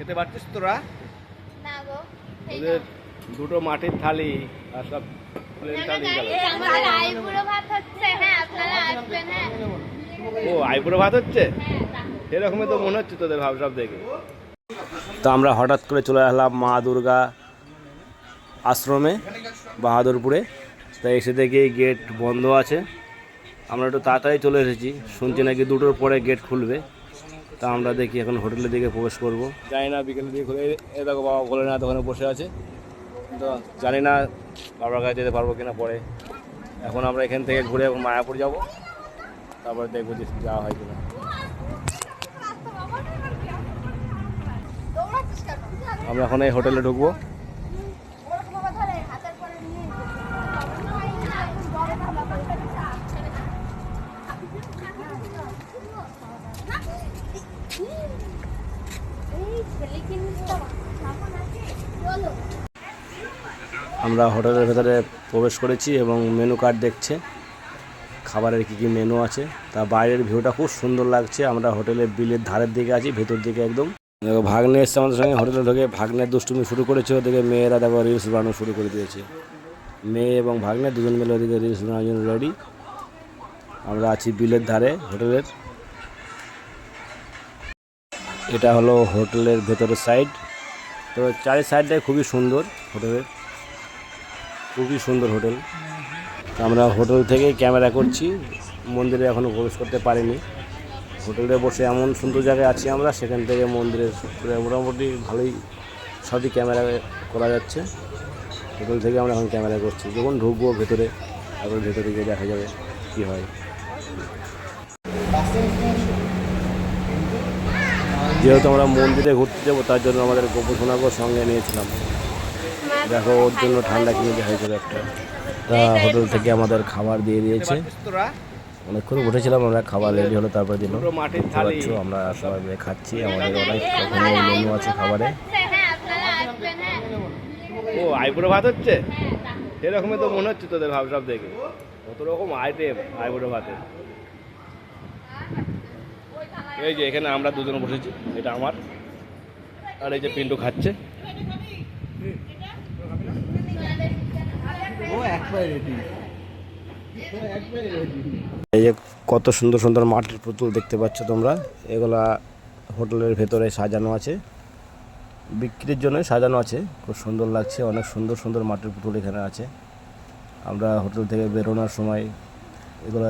খেতে পারছিস তোরা? ওদের দুটো মাটির থালি আর সব আইবুড়ো ভাত হচ্ছে হ্যাঁ হ্যাঁ। ও আইপুরো ভাত হচ্ছে? হ্যাঁ এরকমই তো মনে হচ্ছে তোদের ভাব সব দেখে। তো আমরা হঠাৎ করে চলে আসলাম মা দুর্গা আশ্রমে বাহাদুরপুরে। তাই এসে দেখি গেট বন্ধ আছে। আমরা একটু তাড়াতাড়ি চলে এসেছি। শুনছি নাকি দুটোর পরে গেট খুলবে। তা আমরা দেখি, এখন হোটেলের দিকে প্রবেশ করব। জানি না, বিকেলের দিকে খুলে এ দেখো বাবা বলে না ওখানে বসে আছে। তো জানি না বাবার কাছে যেতে পারব কিনা পরে। এখন আমরা এখান থেকে ঘুরে এখন মায়াপুর যাব। তারপরে দেখব যে যাওয়া হয় কিনা। আমরা এখন এই হোটেলে ঢুকবো ওরকম ভাবে ধরে হাতের পরে নিয়ে বড় ভালো করে এই ছেলে কিনতে সাবান আছে চলো আমরা হোটেলের ভেতরে প্রবেশ করেছি এবং মেনু কার্ড দেখছে, খাবারের কী কী মেনু আছে। তা বাইরের ভিউটা খুব সুন্দর লাগছে, আমরা হোটেলের বিলের ধারের দিকে আছি, ভেতর দিকে একদম। দেখো, ভাগ্নে এসছে আমাদের সঙ্গে, হোটেলে ঢোকে ভাগ্নের দুষ্টুমি শুরু করেছে, ওদিকে মেয়েরা দেখো রিলস বানানো শুরু করে দিয়েছে। মেয়ে এবং ভাগ্নে দুজন মিলে ওদিকে রিলস বানানোর জন্য রেডি আমরা আছি বিলের ধারে, হোটেলের। এটা হলো হোটেলের ভেতরের সাইড তো চারি সাইডটাই খুবই সুন্দর হোটেলের। খুবই সুন্দর হোটেল। আমরা হোটেল থেকেই ক্যামেরা করছি। মন্দিরে এখনও প্রবেশ করতে পারিনি। হোটেলে বসে এমন সুন্দর জায়গায় আছি আমরা, সেখান থেকে মন্দিরের মোটামুটি ভালোই সবই ক্যামেরা করা যাচ্ছে। হোটেল থেকে আমরা এখন ক্যামেরা করছি। যখন ঢুকবো ভেতরে তারপর ভেতরে গিয়ে দেখা যাবে কী হয়। যেহেতু আমরা মন্দিরে ঘুরতে যাব, তার জন্য আমাদের গোপসোনাকেও সঙ্গে নিয়েছিলাম। দেখো ওর জন্য ঠান্ডা কিনে দেখা যাবে একটা। তা হোটেল থেকে আমাদের খাবার দিয়ে দিয়েছে। অনেকক্ষণ উঠেছিলাম আমরা খাবার রেডি হলো তারপরে দিল। পাচ্ছ আমরা সবাই মিলে খাচ্ছি আমাদের অনেক রকমের মেনু আছে খাবারে। ও আইবুড়ো ভাত হচ্ছে? এরকমই তো মনে হচ্ছে তোদের ভাব সব দেখে। কত রকম আইটেম আইবুড়ো ভাতের। এই যে এখানে আমরা দুজন বসেছি এটা আমার। আর এই যে পিন্টু খাচ্ছে। এই যে কত সুন্দর সুন্দর মাটির পুতুল দেখতে পাচ্ছ তোমরা, এগুলা হোটেলের ভেতরে সাজানো আছে, বিক্রির জন্য সাজানো আছে, খুব সুন্দর লাগছে, অনেক সুন্দর সুন্দর মাটির পুতুল এখানে আছে। আমরা হোটেল থেকে বেরোনোর সময় এগুলো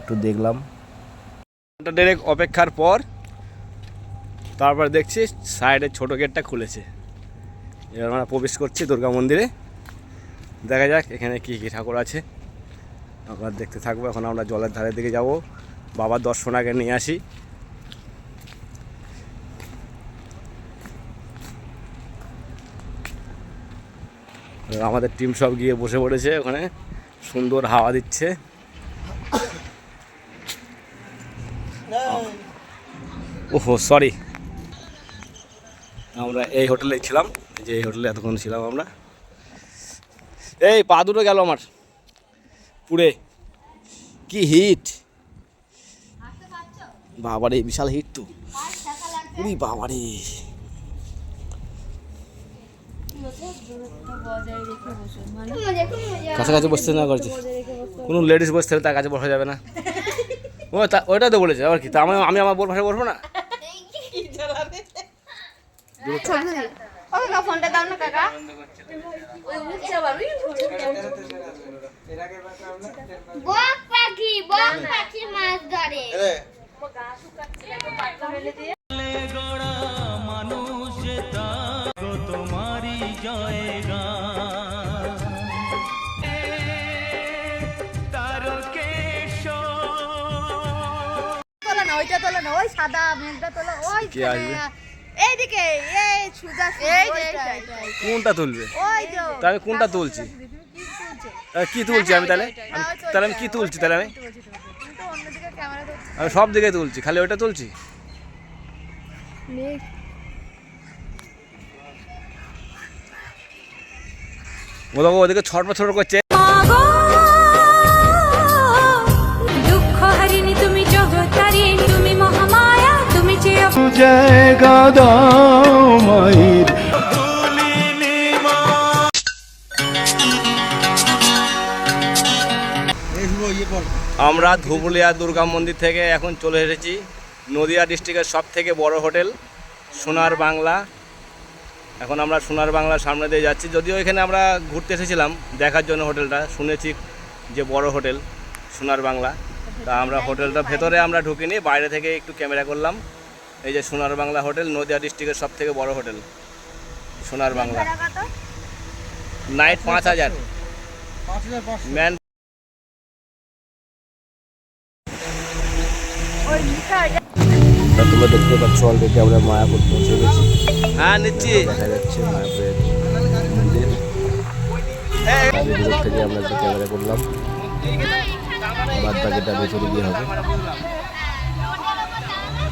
একটু দেখলাম। ডেরেক অপেক্ষার পর তারপর দেখছি সাইডের ছোটো গেটটা খুলেছে। এবার আমরা প্রবেশ করছি দুর্গা মন্দিরে। দেখা যাক এখানে কী কী ঠাকুর আছে। আমরা দেখতে থাকব, এখন আমরা জলের ধারের দিকে যাব। বাবার দর্শন আগে নিয়ে আসি। আমাদের টিম সব গিয়ে বসে পড়েছে ওখানে। সুন্দর হাওয়া দিচ্ছে। ওহো সরি আমরা এই হোটেলে ছিলাম, যে এই হোটেলে এতক্ষণ ছিলাম আমরা। এই পা দুটো গেল আমার। পুড়ে। কি হিট? বাবারে বিশাল হিট তো। উরি বাবারে। কাছাকাছি বসতে না করছি। কোনো লেডিস বসতে হলে তার কাছে বসা যাবে না। ও তা ওইটা তো বলেছে আবার কি? তা আমি আমি আমার বোর ভাষায় বসবো না? ফোনটা দাও না কাকা। বক পাখি বক পাখি মাছ ধরে ওইটা তোলা না ওই সাদা মেঘটা তোলা ওই? এইদিকে এই সুজা। কোনটা তুলবে? ওই যে আমি কোনটা তুলছি? কি তুলছি? আমি তাহলে? তাহলে আমি কি তুলছি তাহলে আমি? তুমি তো অন্যদিকে ক্যামেরা ধরছো আমি সব দিকে তুলছি খালি ওইটা তুলছি? ওদিকে ছটপট ছট করছে। জায়গা দাও মায়ের। আমরা ধুবুলিয়া দুর্গা মন্দির থেকে এখন চলে এসেছি। নদিয়া ডিস্ট্রিক্টের সব থেকে বড় হোটেল, সোনার বাংলা। এখন আমরা সোনার বাংলার সামনে দিয়ে যাচ্ছি। যদিও এখানে আমরা ঘুরতে এসেছিলাম, দেখার জন্য হোটেলটা। শুনেছি যে বড় হোটেল, সোনার বাংলা। তা আমরা হোটেলটা ভেতরে আমরা ঢুকিনি, বাইরে থেকে একটু ক্যামেরা করলাম। এই যে সোনার বাংলা হোটেল নদিয়া ডিস্ট্রিক্টের সব থেকে বড় হোটেল। সোনার বাংলা। নাইট পাঁচ হাজার। ম্যান তোমরা দেখতে পাচ্ছ অলরেডি আমরা মায়াপুর পৌঁছে গেছি। হ্যাঁ নিচ্ছি। দেখা যাচ্ছে মায়াপুরের মন্দির। থেকে আমরা ক্যামেরা করলাম। বাদ বাকিটা ভেতরে গিয়ে হবে।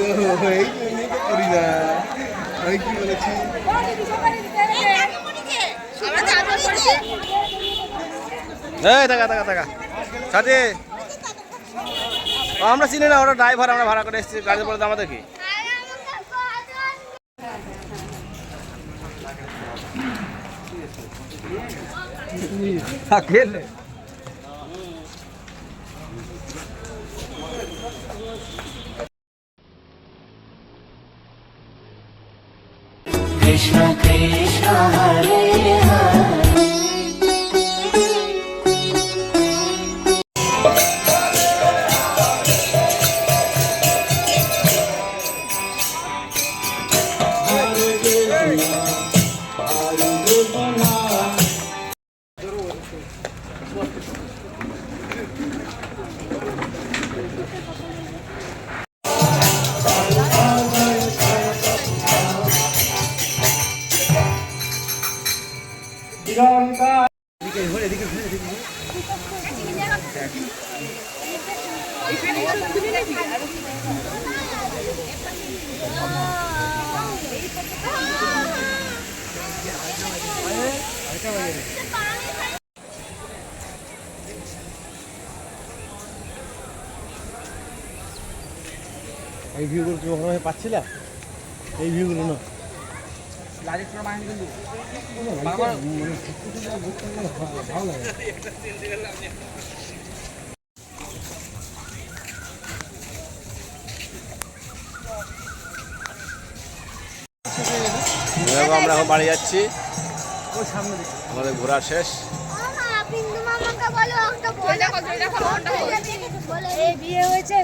ওপরে এই টাকা আমরা চিনি না ওরা ড্রাইভার আমরা ভাড়া করে এসেছি। গাড়ির পরে আমাদের কি? कृष्ण कृष्ण हरे এই ভিউগুলো তুমি ওখানে পাচ্ছিলা? এই ভিউগুলো না। দেখো, আমরা এখন বাড়ি যাচ্ছি। আমাদের ঘোরা শেষ। বিয়ে হয়েছে।